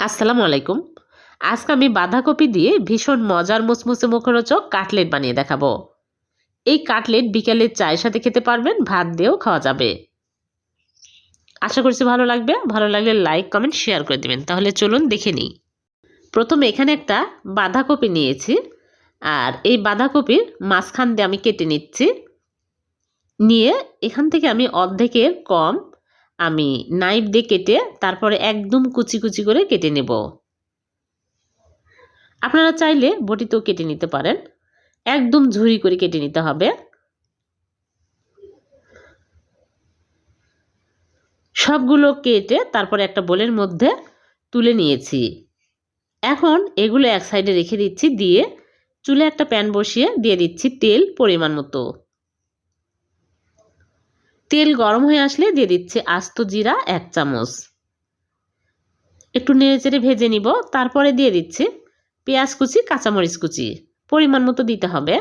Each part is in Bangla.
আসসালামু আলাইকুম। আজকে আমি বাঁধাকপি দিয়ে ভীষণ মজার মুসমুসে মুখরোচক কাটলেট বানিয়ে দেখাবো। এই কাটলেট বিকেলের চায়ের সাথে খেতে পারবেন, ভাত দিয়েও খাওয়া যাবে। আশা করছি ভালো লাগবে। ভালো লাগলে লাইক, কমেন্ট, শেয়ার করে দেবেন। তাহলে চলুন দেখে নিই। প্রথমে এখানে একটা বাঁধাকপি নিয়েছি। আর এই বাঁধাকপির মাঝখান দিয়ে আমি কেটে নিচ্ছি। নিয়ে এখান থেকে আমি অর্ধেকের কম আমি নাইফ দিয়ে কেটে তারপরে একদম কুচি কুচি করে কেটে নেব। আপনারা চাইলে বটিতেও কেটে নিতে পারেন। একদম ঝুরি করে কেটে নিতে হবে। সবগুলো কেটে তারপরে একটা বোলের মধ্যে তুলে নিয়েছি। এখন এগুলো এক সাইডে রেখে দিচ্ছি, দিয়ে চুলে একটা প্যান বসিয়ে দিয়ে দিচ্ছি তেল পরিমাণ মতো। তেল গরম হয়ে আসলে দিয়ে দিচ্ছি আস্ত জিরা এক চামচ। একটু নেড়েচেড়ে ভেজে নিব, তারপরে দিয়ে দিচ্ছি পেঁয়াজ কুচি, কাঁচামরিচ কুচি। পরিমাণ মতো দিতে হবে।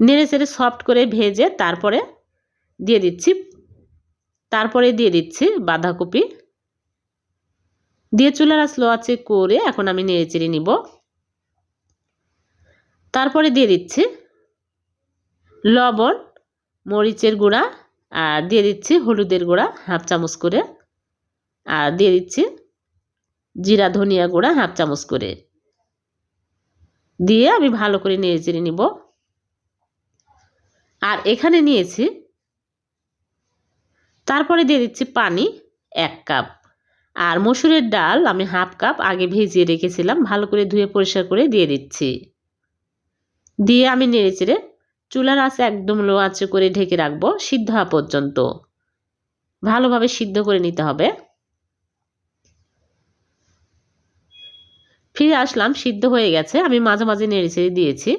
নেড়েচেড়ে সফট করে ভেজে তারপরে দিয়ে দিচ্ছি, তারপরে দিয়ে দিচ্ছি বাঁধাকপি। দিয়ে চুলার স্লো আছে করে এখন আমি নেড়েচেড়ে নিব। তারপরে দিয়ে দিচ্ছি লবণ, মরিচের গুঁড়া, আর দিয়ে দিচ্ছি হলুদের গুঁড়া, হাফ চামচ করে। আর দিয়ে দিচ্ছি জিরা, ধনিয়া গুঁড়া, হাফ চামচ করে। দিয়ে আমি ভালো করে নেড়ে চেড়ে নিব। আর এখানে নিয়েছি, তারপরে দিয়ে দিচ্ছি পানি, এক কাপ। আর মসুরের ডাল আমি হাফ কাপ আগে ভেজিয়ে রেখেছিলাম, ভালো করে ধুয়ে পরিষ্কার করে দিয়ে দিচ্ছি। দিয়ে আমি নেড়ে চেড়ে চুলার আঁচে একদম লো আঁচে করে ঢেকে রাখব, সিদ্ধ হওয়া পর্যন্ত। ভালোভাবে সিদ্ধ করে নিতে হবে। ফিরে আসলাম, সিদ্ধ হয়ে গেছে, আমি মাঝে মাঝে নেড়ে ছেড়ে দিয়েছি।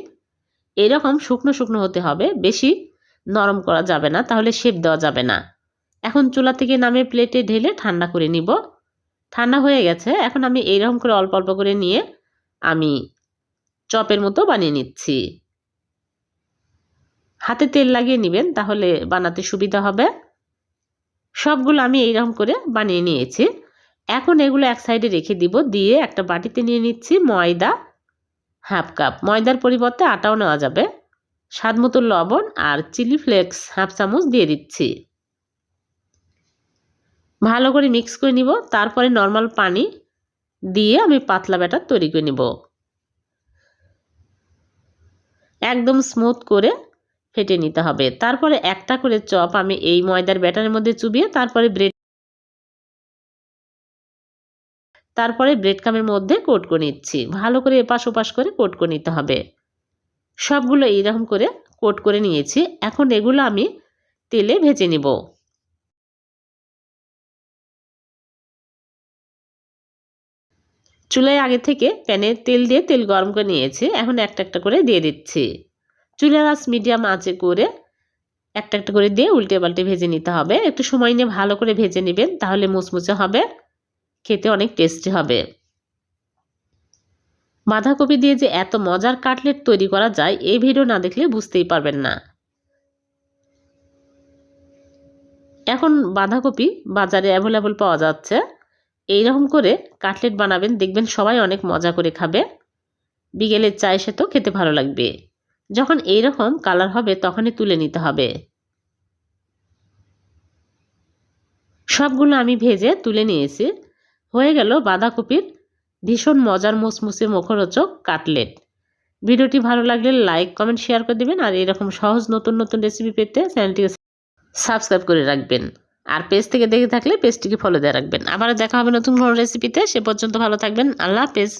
এরকম শুকনো শুকনো হতে হবে, বেশি নরম করা যাবে না, তাহলে শেপ দেওয়া যাবে না। এখন চুলা থেকে নামে প্লেটে ঢেলে ঠান্ডা করে নিব। ঠান্ডা হয়ে গেছে, এখন আমি এইরকম করে অল্প অল্প করে নিয়ে আমি চপের মতো বানিয়ে নিচ্ছি। হাতে তেল লাগিয়ে নেবেন, তাহলে বানাতে সুবিধা হবে। সবগুলো আমি এইরকম করে বানিয়ে নিয়েছি। এখন এগুলো এক সাইডে রেখে দিব, দিয়ে একটা বাটিতে নিয়ে নিচ্ছি ময়দা, হাফ কাপ। ময়দার পরিবর্তে আটাও নেওয়া যাবে। স্বাদ মতো লবণ আর চিলি ফ্লেক্স হাফ চামচ দিয়ে দিচ্ছি। ভালো করে মিক্স করে নিব, তারপরে নর্মাল পানি দিয়ে আমি পাতলা ব্যাটার তৈরি করে নিব। একদম স্মুথ করে ফেটে নিতে হবে। তারপরে একটা করে চপ আমি এই ময়দার ব্যাটারের মধ্যে চুবিয়ে তারপরে ব্রেড তারপরে ব্রেড কামের মধ্যে কোট করে নিচ্ছি। ভালো করে এপাশ ওপাশ করে কোট করে নিতে হবে। সবগুলো এইরকম করে কোট করে নিয়েছি। এখন এগুলো আমি তেলে ভেজে নিব। চুলায় আগে থেকে প্যানে তেল দিয়ে তেল গরম করে নিয়েছি। এখন একটা একটা করে দিয়ে দিচ্ছি। চুলার আঁচ মিডিয়াম আঁচে করে একটা একটা করে দিয়ে উল্টে পাল্টে ভেজে নিতে হবে। একটু সময় নিয়ে ভালো করে ভেজে নেবেন, তাহলে মুচমুচে হবে, খেতে অনেক টেস্টি হবে। বাঁধাকপি দিয়ে যে এত মজার কাটলেট তৈরি করা যায়, এই ভিডিও না দেখলে বুঝতেই পারবেন না। এখন বাঁধাকপি বাজারে অ্যাভেলেবল পাওয়া যাচ্ছে। এইরকম করে কাটলেট বানাবেন, দেখবেন সবাই অনেক মজা করে খাবে। বিকেলের চায়ের সাথেও খেতে ভালো লাগবে। যখন এইরকম কালার হবে তখনই তুলে নিতে হবে। সবগুলো আমি ভেজে তুলে নিয়েছি। হয়ে গেল বাঁধাকপির ভীষণ মজার মুসমুসে মুখরোচক কাটলেট। ভিডিওটি ভালো লাগলে লাইক কমেন্ট শেয়ার করে দেবেন আর এরকম সহজ নতুন নতুন রেসিপি পেতে চ্যানেলটিকে সাবস্ক্রাইব করে রাখবেন। আর পেজ থেকে দেখে থাকলে পেজটিকে ফলো দিয়ে রাখবেন। আবার দেখা হবে নতুন কোনো রেসিপিতে সে পর্যন্ত ভালো থাকবেন। আল্লাহ হাফেজ।